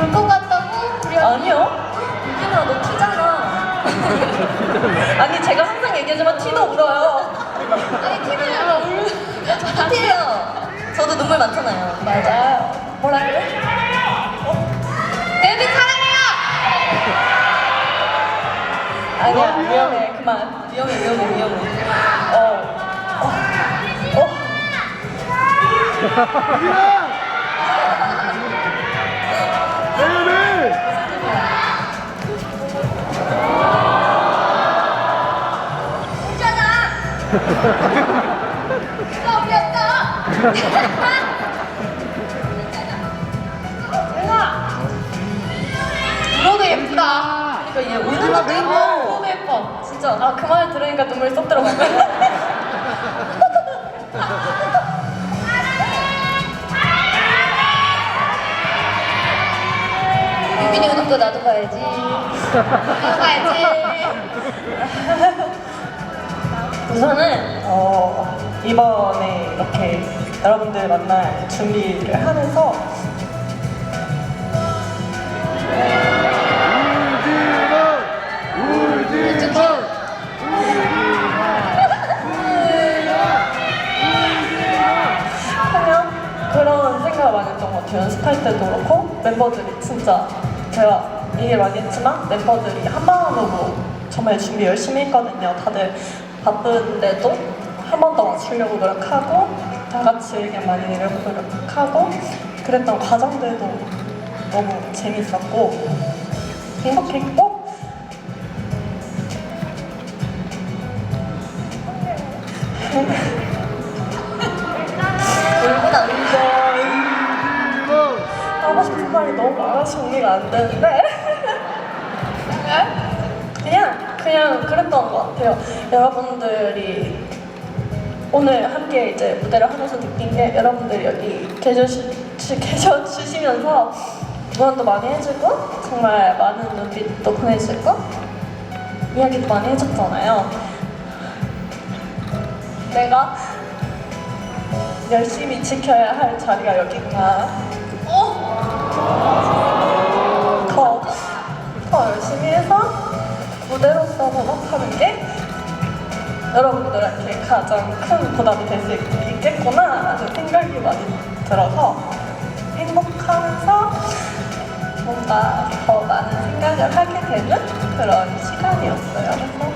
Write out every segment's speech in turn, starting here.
울 것 같다고? 그래 아니요. 유진아 너 티잖아. 아니 제가 항상 얘기하지만 티도 울어요. 아니 티는 안 울. 저도 티예요. 저도 눈물 많잖아요. 맞아요. 뭐라 그래? 데뷔 사랑해요. 아니야 위험해 그만. 위험해 위험해 위험해. 어. 어. 어. 대현이! 울잖아. 나 어렸다. 울어도 예쁘다. 그러니까 얘 것도 예뻐. 너무 예뻐. 진짜. 아 그 말 들으니까 눈물이 쏙 들어가 네. 유빈이 우는 거 나도 봐야지. 나도 봐야지. 우선은 어, 이번에 이렇게 여러분들 만날 준비를 하면서! 그냥 그런 생각을 많이 했던 것 같아요. 연습할 때도 그렇고 멤버들이 진짜 제가 얘기를 많이 했지만 멤버들이 한 마음으로 정말 준비 열심히 했거든요. 다들 바쁜데도 한 번 더 맞추려고 노력하고 다 같이 의견 많이 내려고 노력하고 그랬던 과정들도 너무 재밌었고 행복했고 너무 많아서 정리가 안 되는데? 그냥 그냥 그랬던 것 같아요. 여러분들이 오늘 함께 이제 무대를 하면서 느낀 게 여러분들이 여기 계셔주, 계셔 주시면서 응원도 많이 해주고 정말 많은 눈빛도 보내주고 이야기도 많이 해줬잖아요. 내가 열심히 지켜야 할 자리가 여기구나 더, 더 열심히 해서 무대로서 번업하는 게 여러분들한테 가장 큰 보답이 될 수 있겠구나 라는 생각이 많이 들어서 행복하면서 뭔가 더 많은 생각을 하게 되는 그런 시간이었어요. 그래서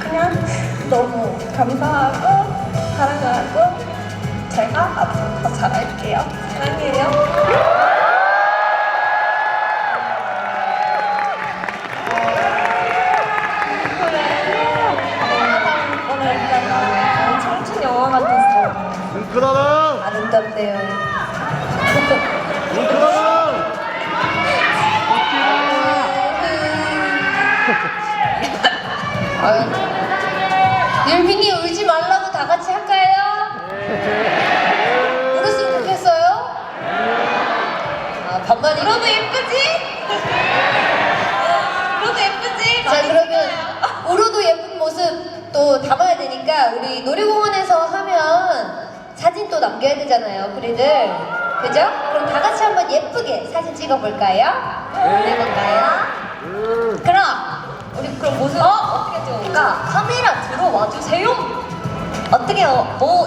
그냥 너무 감사하고 사랑하고 제가 앞으로 더 잘할게요. 사랑해요. 같았어. 뭉클하라! 아름답대요. 뭉클하라! 율빈이 울지 말라고 다 같이 할까요? 울었으면 좋겠어요? 아, 반반 울어도 예쁘지? 울어도 예쁘지? 자, 그러면 울어도 예쁜 모습 또 담아야 되니까 우리 놀이공원에서 하면 사진 또 남겨야 되잖아요, 우리들. 그죠? 그럼 다 같이 한번 예쁘게 사진 찍어볼까요? 해볼까요? 그럼 우리 그럼 모습 어? 어떻게 찍어볼까? 카메라 들어와 주세요. 어떻게 어, 뭐